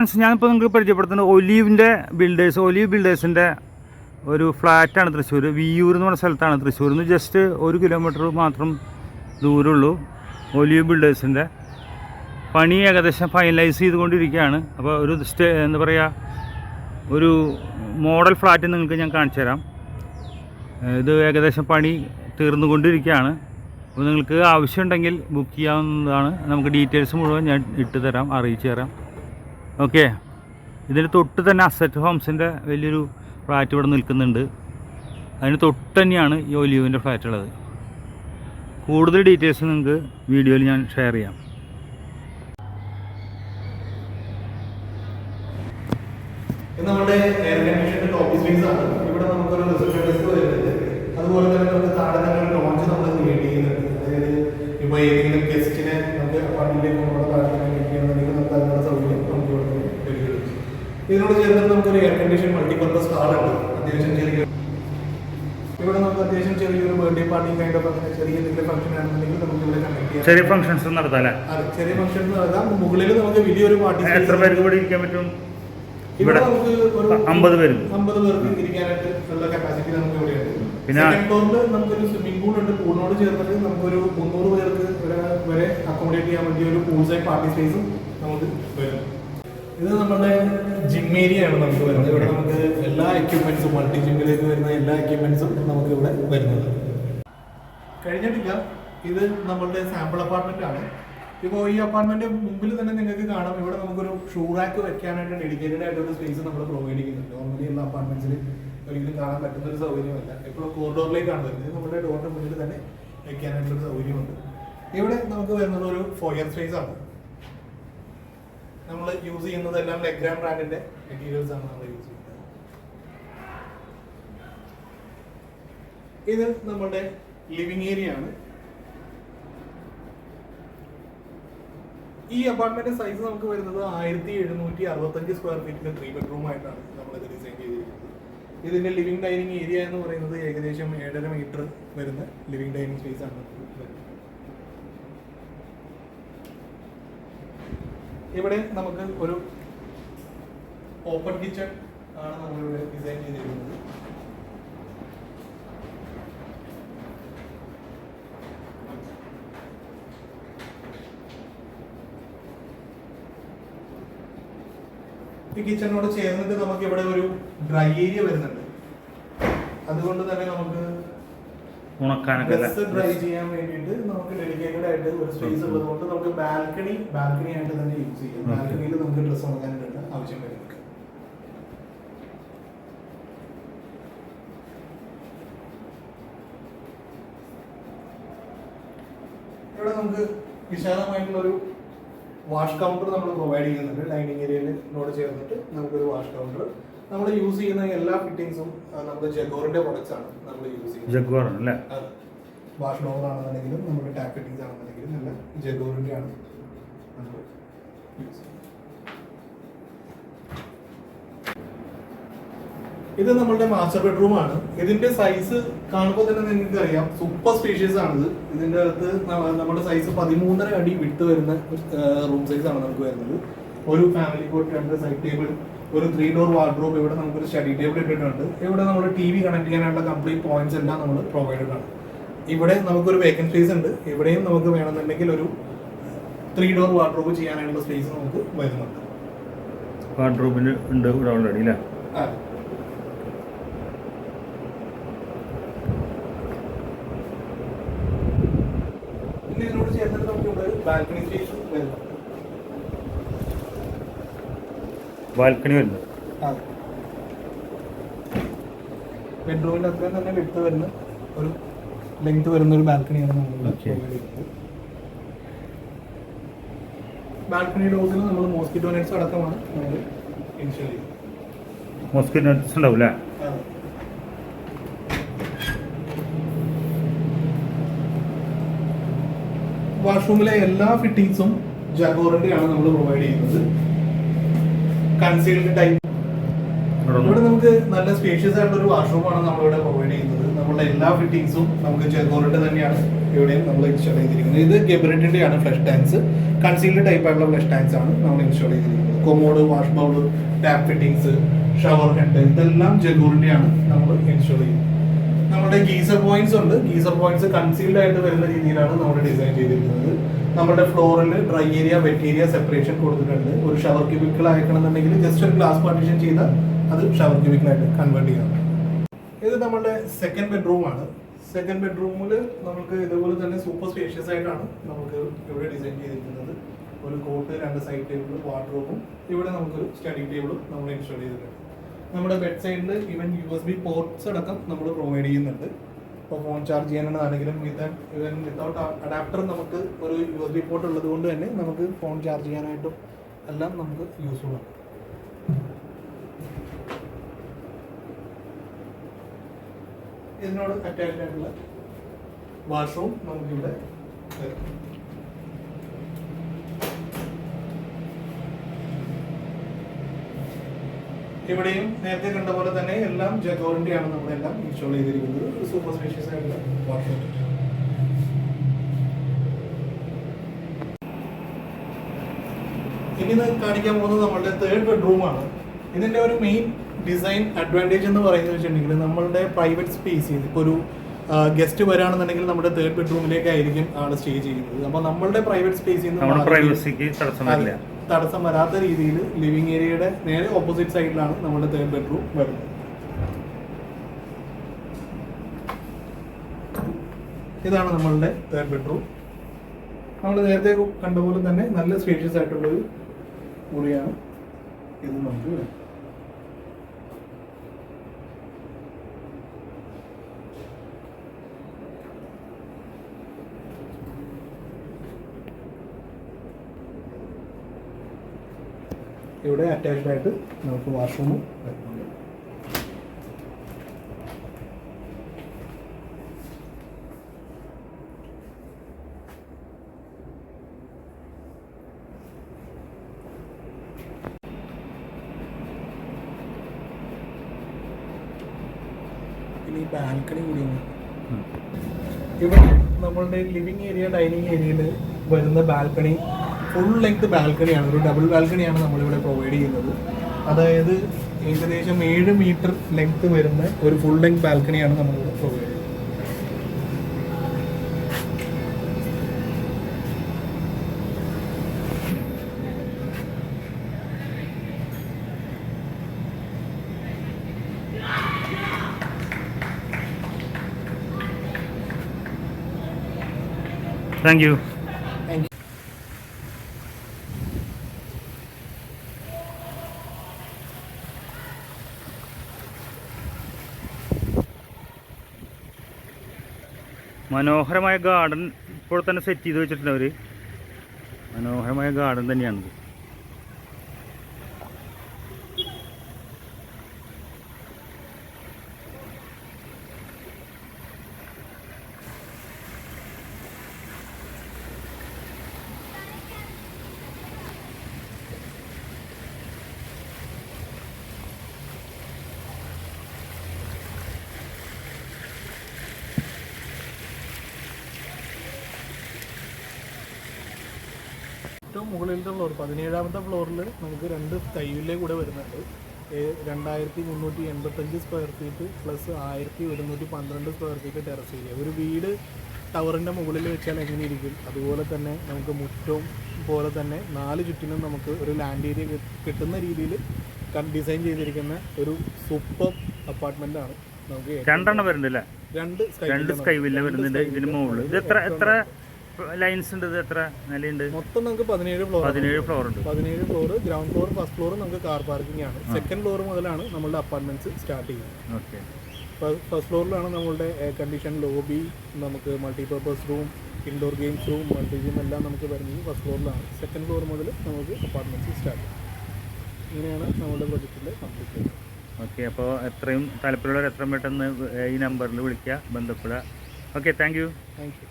ഞാനിപ്പോൾ നിങ്ങൾക്ക് പരിചയപ്പെടുത്തുന്നത് ഒലീവിന്റെ ബിൽഡേഴ്സ് ഒലീവ് ബിൽഡേഴ്സിന്റെ ഒരു ഫ്ലാറ്റാണ് തൃശ്ശൂർ വിയൂർ എന്ന് പറഞ്ഞ സ്ഥലത്താണ് തൃശ്ശൂരിൽ നിന്ന് ജസ്റ്റ് ഒരു കിലോമീറ്റർ മാത്രം ദൂരമുള്ളൂ ഒലീവ് ബിൽഡേഴ്സിന്റെ പണി ഏകദേശം ഫൈനലൈസ് ചെയ്തുകൊണ്ടിരിക്കുകയാണ്. അപ്പോൾ ഒരു സ്റ്റേ എന്താ പറയുക ഒരു മോഡൽ ഫ്ലാറ്റ് നിങ്ങൾക്ക് ഞാൻ കാണിച്ചു തരാം. ഇത് ഏകദേശം പണി തീർന്നുകൊണ്ടിരിക്കുകയാണ്. അപ്പോൾ നിങ്ങൾക്ക് ആവശ്യമുണ്ടെങ്കിൽ ബുക്ക് ചെയ്യാവുന്നതാണ്. നമുക്ക് ഡീറ്റെയിൽസ് മുഴുവൻ ഞാൻ ഇട്ട് തരാം അറിയിച്ചു തരാം. ഓക്കെ ഇതിന് തൊട്ട് തന്നെ അസറ്റ് ഹോംസിന്റെ വലിയൊരു ഫ്ലാറ്റ് ഇവിടെ നിൽക്കുന്നുണ്ട്. അതിന് തൊട്ട് തന്നെയാണ് ഈ ഒലിയുവിന്റെ ഫ്ലാറ്റ് ഉള്ളത്. കൂടുതൽ ഡീറ്റെയിൽസ് നിങ്ങൾക്ക് വീഡിയോയിൽ ഞാൻ ഷെയർ ചെയ്യാം. നമ്മുടെ എയർ കണ്ടീഷന്റെ ഓഫീസ് സ്പേസ് ആണ്. ഇവിടെ നമുക്കൊരു റിസപ്ഷൻ ഡെസ്ക് വരുന്നുണ്ട്. അതുപോലെ തന്നെ നമുക്ക് താഴെ തന്നെ ലോഞ്ച് നമ്മൾ ക്രിയേറ്റ് ചെയ്യുന്നുണ്ട്. അതായത് ഇപ്പോൾ ഏതെങ്കിലും ഗസ്റ്റിനെ നമുക്ക് അപ്പാർട്ട്മെന്റിലേക്ക് കൊണ്ടുപോകുന്ന താഴെ ഇതിനോട് ചേർന്ന് നമുക്കൊരു എയർ കണ്ടീഷൻ മൾട്ടിപർപ്പസ് ഹാൾ ഉണ്ട്. അത്യാവശ്യം ചെറിയ ഇവിടെ നമുക്ക് അത്യാവശ്യം ചെറിയൊരു ബർത്ത്ഡേ പാർട്ടി കൈൻഡ് ഓഫ് അങ്ങനെ ചെറിയ എന്തെങ്കിലും ഫംഗ്ഷൻ ആണെന്നുണ്ടെങ്കിൽ നമുക്ക് ഇവിടെ കണ്ടക്ട് ചെയ്യാം. ചെറിയ ഫംഗ്ഷൻസ് നടത്താം അല്ലേ? അതെ ചെറിയ ഫംഗ്ഷൻസ് നടത്താം. മുകളിൽ നമുക്ക് വലിയൊരു പാർട്ടി എത്ര പേർക്ക് കൂടി ഇരിക്കാൻ പറ്റും? ഇവിടെ നമുക്ക് ഒരു അമ്പത് പേർക്ക് അമ്പത് പേർക്ക് ഇരിക്കാനായിട്ട് ഉള്ള കപ്പാസിറ്റി നമുക്ക് ഇവിടെയുണ്ട്. പിന്നെ- ഫ്ലോറിൽ നമുക്കൊരു സ്വിമ്മിംഗ് പൂൾ ഉണ്ട്. പൂളിനോട് ചേർന്നിട്ട് നമുക്കൊരു മുന്നൂറ് പേർക്ക് വരെ അക്കോമഡേറ്റ് ചെയ്യാൻ വേണ്ടി ഒരു പൂൾ സൈഡ് പാർട്ടി സ്പേസും നമുക്ക് വരും. ഇത് നമ്മുടെ ജിം ഏരിയ ആണ് നമുക്ക് വരുന്നത്. ഇവിടെ നമുക്ക് എല്ലാ എക്യുപ്മെന്റ്സും മൾട്ടി ജിമ്മിലേക്ക് വരുന്ന എല്ലാ എക്യുപ്മെന്റ്സും നമുക്ക് ഇവിടെ വരുന്നത്. കഴിഞ്ഞിട്ടില്ല. ഇത് നമ്മളുടെ സാമ്പിൾ അപ്പാർട്ട്മെന്റ് ആണ്. ഇപ്പോൾ ഈ അപ്പാർട്ട്മെന്റ് മുമ്പിൽ തന്നെ നിങ്ങൾക്ക് കാണാം. ഇവിടെ നമുക്കൊരു ഷൂ റാക്ക് വെക്കാനായിട്ട് ഡെഡിക്കേറ്റഡ് ആയിട്ടൊരു സ്പേസ് നമ്മൾ പ്രൊവൈഡ് ചെയ്യുന്നുണ്ട്. നോർമലി ഉള്ള അപ്പാർട്ട്മെന്റ്സിൽ ഒരിക്കലും കാണാൻ പറ്റുന്ന ഒരു സൗകര്യമല്ല. എപ്പോഴും കോറിഡോറിലേക്കാണ് വരുന്നത്. നമ്മുടെ ഡോറിന്റെ മുന്നിൽ തന്നെ വെക്കാനായിട്ടുള്ള സൗകര്യമുണ്ട്. ഇവിടെ നമുക്ക് വരുന്നത് ഒരു ഫോയർ സ്പേസ് ആണ്. നമ്മൾ യൂസ് ചെയ്യുന്നത് എല്ലാം ലെഗ്രാം ബ്രാൻഡിന്റെ മെറ്റീരിയൽസ് ആണ് നമ്മൾ യൂസ് ചെയ്യുന്നത്. ഇത് നമ്മുടെ ലിവിങ് ഏരിയ ആണ്. ഈ അപ്പാർട്ട്മെന്റ് സൈസ് നമുക്ക് വരുന്നത് ആയിരത്തി എഴുന്നൂറ്റി അറുപത്തഞ്ച് സ്ക്വയർ ഫീറ്റിന്റെ ത്രീ ബെഡ്റൂം ആയിട്ടാണ് നമ്മൾ ഇത് ഡിസൈൻ ചെയ്തിരിക്കുന്നത്. ഇതിന്റെ ലിവിംഗ് ഡൈനിങ് ഏരിയ എന്ന് പറയുന്നത് ഏകദേശം ഏഴര മീറ്റർ വരുന്ന ലിവിംഗ് ഡൈനിങ് സ്പേസ് ആണ് വരുന്നത്. ഇവിടെ നമുക്ക് ഒരു ഓപ്പൺ കിച്ചൺ ആണ് നമ്മളിവിടെ ഡിസൈൻ ചെയ്തിരിക്കുന്നത്. ഈ കിച്ചണിനോട് ചേർന്നിട്ട് നമുക്ക് ഇവിടെ ഒരു ഡ്രൈ ഏരിയ വരുന്നുണ്ട്. അതുകൊണ്ട് തന്നെ നമുക്ക് ഉണക്കാനൊക്കെ ഡ്രൈ ചെയ്യാൻ വേണ്ടിയിട്ട് നമുക്ക് ഡെഡിക്കേറ്റഡ് ആയിട്ട് ഒരു സ്പേസ് ഉള്ളത് കൊണ്ട് നമുക്ക് ബാൽക്കണി ബാൽക്കണി ആയിട്ട് തന്നെ യൂസ് ചെയ്യാം. ബാൽക്കണിയിൽ നമുക്ക് ഡ്രസ് ഉണക്കാനായിട്ട് ആവശ്യം വരുന്നത്. ഇവിടെ നമുക്ക് വിശാലമായിട്ടുള്ള ഒരു വാഷ് കൗണ്ടർ നമ്മൾ പ്രൊവൈഡ് ചെയ്യുന്നുണ്ട് ഡൈനിങ് ഏരിയയിനോട് ചേർന്നിട്ട് നമുക്കൊരു വാഷ് കൗണ്ടർ നമ്മൾ യൂസ് ചെയ്യുന്ന എല്ലാ ഫിറ്റിംഗ്സും നമ്മുടെ ജഗോറിന്റെ പ്രൊഡക്ട്സ് ആണ് നമ്മൾ യൂസ് ചെയ്യുന്നത്. ജഗോർ അല്ലേ വാഷ് ഡോർ ആണെന്നുണ്ടെങ്കിലും നമ്മുടെ ടാപ്പ് ഫിറ്റിംഗ്സ് ആണെന്നുണ്ടെങ്കിലും എല്ലാം ജഗോറിന്റെ ആണ് നമ്മൾ ഇത് നമ്മളുടെ മാസ്റ്റർ ബെഡ്റൂം ആണ്. ഇതിന്റെ സൈസ് കാണുമ്പോൾ തന്നെ നിങ്ങൾക്ക് അറിയാം സൂപ്പർ സ്പേഷ്യസ് ആണിത്. ഇതിന്റെ അകത്ത് നമ്മുടെ സൈസ് പതിമൂന്നര അടി വിട്ട് വരുന്ന റൂം സൈസ് ആണ് നമുക്ക് വരുന്നത്. ഒരു ഫാമിലി കോട്ട് രണ്ട് സൈഡ് ടേബിൾ ഒരു ത്രീ ഡോർ വാർഡ്രോബ് ഇവിടെ നമുക്കൊരു സ്റ്റഡി ടേബിൾ ഇട്ടിട്ടുണ്ട്. ഇവിടെ നമ്മൾ ടി വി കണക്ട് ചെയ്യാനുള്ള കംപ്ലീറ്റ് പോയിന്റ്സ് എല്ലാം നമ്മൾ പ്രൊവൈഡഡ് ആണ് ഇവിടെ നമുക്കൊരു വേക്കൻ സ്പേസ് ഉണ്ട്. ഇവിടെയും നമുക്ക് വേണമെന്നുണ്ടെങ്കിൽ ഒരു ത്രീ ഡോർ വാർഡ്രോബ് ചെയ്യാനുള്ള സ്പേസ് നമുക്ക് വരുന്നുണ്ട്. വാർഡ്രോബിന് ഉണ്ട് ഇവിടെ ഓൾറെഡി അല്ലേ ഇതിനോട് ചേർന്നിട്ട് നമുക്ക് ഇവിടെ ബാൽക്കണി സ്പേസ് വരുന്നുണ്ട് ബാൽക്കണി വരുന്നത് ബെഡ്റൂമിന്റെ അത്രയും തന്നെ വിട്ട് വരുന്ന ഒരു ലെങ്ത് വരുന്ന ഒരു ബാൽക്കണിയാണ് Okay. ബാൽക്കണി ഡോസിൽ നമ്മൾ മോസ്കിറ്റോ നെറ്റ്സ് അടക്കമാണ് നമ്മൾ ഇൻസ്റ്റോൾ ചെയ്യുന്നത്. മോസ്കിറ്റോ നെറ്റ്സ് ഉണ്ടാവും അല്ലേ. വാഷ്റൂമിലെ എല്ലാ ഫിറ്റിംഗ്സും ജാഗോറിന്റെ ആണ് നമ്മൾ പ്രൊവൈഡ് ചെയ്യുന്നത്. കൺസീൽഡ് ടൈപ്പ് ഇവിടെ നമുക്ക് നല്ല സ്പേഷ്യസ് ആയിട്ടുള്ള ഒരു വാഷ്റൂമാണ് നമ്മളിവിടെ പ്രൊവൈഡ് ചെയ്യുന്നത്. നമ്മുടെ എല്ലാ ഫിറ്റിംഗ്സും നമുക്ക് ചെഗോറിന്റെ തന്നെയാണ് ഇവിടെയും നമ്മൾ ഇൻസ്റ്റാൾ ചെയ്തിരിക്കുന്നത്. ഇത് ഗെബറിറ്റിന്റെ ആണ് ഫ്ലഷ് ടാങ്ക്സ് കൺസീൽഡ് ടൈപ്പ് ആയിട്ടുള്ള ഫ്ലഷ് ടാങ്ക്സ് ആണ് നമ്മൾ ഇൻസ്റ്റാൾ ചെയ്തിരിക്കുന്നത്. Commode wash bowl tap fittings shower head ഇതെല്ലാം ജഗൂറിന്റെ ആണ് നമ്മൾ ഇൻസ്റ്റാൾ ചെയ്യുന്നത്. നമ്മുടെ ഗീസർ പോയിന്റ്സ് ഉണ്ട്. ഗീസർ പോയിന്റ്സ് കൺസീൽഡ് ആയിട്ട് വരുന്ന രീതിയിലാണ് നമ്മൾ ഡിസൈൻ ചെയ്തിരിക്കുന്നത്. നമ്മുടെ ഫ്ലോറിൽ dry area wet area separation കൊടുത്തിട്ടുണ്ട്. ഒരു ഷവർ ക്യൂബിക്കിൾ അയക്കണമെന്നുണ്ടെങ്കിൽ ജസ്റ്റ് ഒരു ഗ്ലാസ് പാർട്ടീഷൻ ചെയ്താൽ അത് ഷവർ ക്യൂബിക്കിളായിട്ട് കൺവേർട്ട് ചെയ്യാം. ഇത് നമ്മുടെ സെക്കൻഡ് ബെഡ്റൂം ആണ്. സെക്കൻഡ് ബെഡ്റൂമിൽ നമുക്ക് ഇതുപോലെ തന്നെ സൂപ്പർ സ്പേഷ്യസ് ആയിട്ടാണ് നമുക്ക് ഇവിടെ ഡിസൈൻ ചെയ്തിരിക്കുന്നത്. ഒരു കോട്ട് രണ്ട് സൈഡ് ടേബിൾ വാർഡ്രോബും ഇവിടെ നമുക്ക് സ്റ്റഡി ടേബിളും നമ്മൾ ഇൻസ്റ്റാൾ ചെയ്തിട്ടുണ്ട്. നമ്മുടെ ബെഡ് സൈഡിൽ even U S B ports അടക്കം നമ്മൾ പ്രൊവൈഡ് ചെയ്യുന്നുണ്ട്. ഇപ്പോൾ ഫോൺ ചാർജ് ചെയ്യാനാണെങ്കിലും വിത്ത് ഇവൻ വിത്തൗട്ട് അഡാപ്റ്റർ നമുക്ക് ഒരു യു എസ് ബി പോർട്ട് ഉള്ളത് കൊണ്ട് തന്നെ നമുക്ക് ഫോൺ ചാർജ് ചെയ്യാനായിട്ടും എല്ലാം നമുക്ക് യൂസ്ഫുൾ ആണ്. ഇതിനോട് അറ്റാച്ച്ഡ് ആയിട്ടുള്ള വാഷ്റൂം നമുക്കിവിടെ ഇവിടെയും നേരത്തെ കണ്ട പോലെ തന്നെ എല്ലാം ജഗോറിന്റെ ആണ് നമ്മളെല്ലാം ഇൻസ്റ്റോൾ ചെയ്തിരിക്കുന്നത് സൂപ്പർ സ്പീഷ്യസ് ആയിട്ടുള്ള ഇനി കാണിക്കാൻ പോകുന്നത് നമ്മളുടെ തേർഡ് ബെഡ്റൂമാണ് ഇതിന്റെ ഒരു മെയിൻ ഡിസൈൻ അഡ്വാന്റേജ് എന്ന് പറയുന്നത് വെച്ചിട്ടുണ്ടെങ്കിൽ നമ്മളുടെ പ്രൈവറ്റ് സ്പേസ് ഇപ്പോൾ ഒരു ഗസ്റ്റ് വരാണെന്നുണ്ടെങ്കിൽ നമ്മുടെ തേർഡ് ബെഡ്റൂമിലേക്കായിരിക്കും ആൾ സ്റ്റേ ചെയ്യുന്നത്. അപ്പോൾ നമ്മളുടെ പ്രൈവറ്റ് സ്പേസിൽ നമ്മുടെ പ്രൈവസിക്ക് തടസ്സം വരാത്ത രീതിയിൽ ലിവിങ് ഏരിയയുടെ നേരെ ഓപ്പോസിറ്റ് സൈഡിലാണ് നമ്മുടെ തേർഡ് ബെഡ്റൂം വരുന്നത് ഇതാണ് നമ്മളുടെ തേർഡ് ബെഡ്റൂം നമ്മൾ നേരത്തെ കണ്ട പോലെ തന്നെ നല്ല സ്പേഷ്യസ് ആയിട്ടുള്ളൊരു മുറിയാണ് ഇത് നമുക്ക് വരുന്നത്. ഇവിടെ അറ്റാച്ച്ഡ് ആയിട്ട് നമുക്ക് വാഷ്റൂമും വരുന്നുണ്ട്. ബാൽക്കണി കൂടിയുണ്ട് ഇവിടെ നമ്മളുടെ ലിവിങ് ഏരിയ ഡൈനിങ് ഏരിയയിൽ വരുന്ന ബാൽക്കണി ഫുൾ ലെങ്ത് ബാൽക്കണിയാണ് ഒരു ഡബിൾ ബാൽക്കണിയാണ് നമ്മളിവിടെ പ്രൊവൈഡ് ചെയ്യുന്നത്. അതായത് ഏകദേശം ഏഴ് മീറ്റർ ലെങ്ത് വരുന്ന ഒരു ഫുൾ ലെങ്ത് ബാൽക്കണിയാണ് നമ്മളിവിടെ പ്രൊവൈഡ് ചെയ്യുന്നത്. താങ്ക് യു മനോഹരമായ ഗാർഡൻ ഇപ്പോൾ തന്നെ സെറ്റ് ചെയ്ത് വെച്ചിട്ടുണ്ട് അവർ മനോഹരമായ ഗാർഡൻ തന്നെയാണിത്. മുകളിലത്തെ ഫ്ലോർ പതിനേഴാമത്തെ ഫ്ലോറിൽ നമുക്ക് രണ്ട് സ്കൈവില്ലേ കൂടെ വരുന്നുണ്ട്. രണ്ടായിരത്തി മുന്നൂറ്റി എൺപത്തഞ്ച് സ്ക്വയർ ഫീറ്റ് പ്ലസ് ആയിരത്തി ഒരുന്നൂറ്റി പന്ത്രണ്ട് സ്ക്വയർ ഫീറ്റ് ടെറസ് ഏരിയ ഒരു വീട് ടവറിന്റെ മുകളിൽ വെച്ചാൽ എങ്ങനെ ഇരിക്കും? അതുപോലെ തന്നെ നമുക്ക് മുറ്റവും പോലെ തന്നെ നാല് ചുറ്റിനും നമുക്ക് ഒരു ലാൻഡ് ഏരിയ കിട്ടുന്ന രീതിയിൽ ഡിസൈൻ ചെയ്തിരിക്കുന്ന ഒരു സൂപ്പർ അപ്പാർട്ട്മെന്റ് ആണ് നമുക്ക് രണ്ടെണ്ണം വരുന്നില്ല? രണ്ട് രണ്ട് രണ്ട് സ്കൈ വില്ല വരുന്നുണ്ട്. ഇതിന് മുകളിൽ ഇത് എത്ര എത്ര ലൈൻസ് ഉണ്ട് ഇത് എത്ര നിലയുണ്ട്? മൊത്തം നമുക്ക് പതിനേഴ് ഫ്ലോർ പതിനേഴ് ഫ്ലോർ ഉണ്ട്. പതിനേഴ് floor ground floor first floor നമുക്ക് കാർ പാർക്കിംഗ് ആണ്. സെക്കൻഡ് ഫ്ലോർ മുതലാണ് നമ്മളുടെ അപ്പാർട്ട്മെന്റ്സ് സ്റ്റാർട്ട് ചെയ്യുന്നത്. ഓക്കെ. ഫസ്റ്റ് ഫ്ലോറിലാണ് നമ്മളുടെ എയർ കണ്ടീഷൻ ലോബി നമുക്ക് multipurpose room indoor games room multi gym എല്ലാം നമുക്ക് വരുന്നത് ഫസ്റ്റ് ഫ്ലോറിലാണ് സെക്കൻഡ് ഫ്ലോർ മുതൽ നമുക്ക് അപ്പാർട്ട്മെന്റ്സ് സ്റ്റാർട്ട് ചെയ്യും. ഇങ്ങനെയാണ് നമ്മുടെ പ്രൊജക്റ്റിന്റെ കംപ്ലീറ്റ് ചെയ്യുന്നത് ഓക്കെ അപ്പോൾ എത്രയും താല്പര്യമുള്ളവർ എത്രയും പെട്ടെന്ന് ഈ നമ്പറിൽ വിളിക്കുക ബന്ധപ്പെടുക. Okay thank you thank you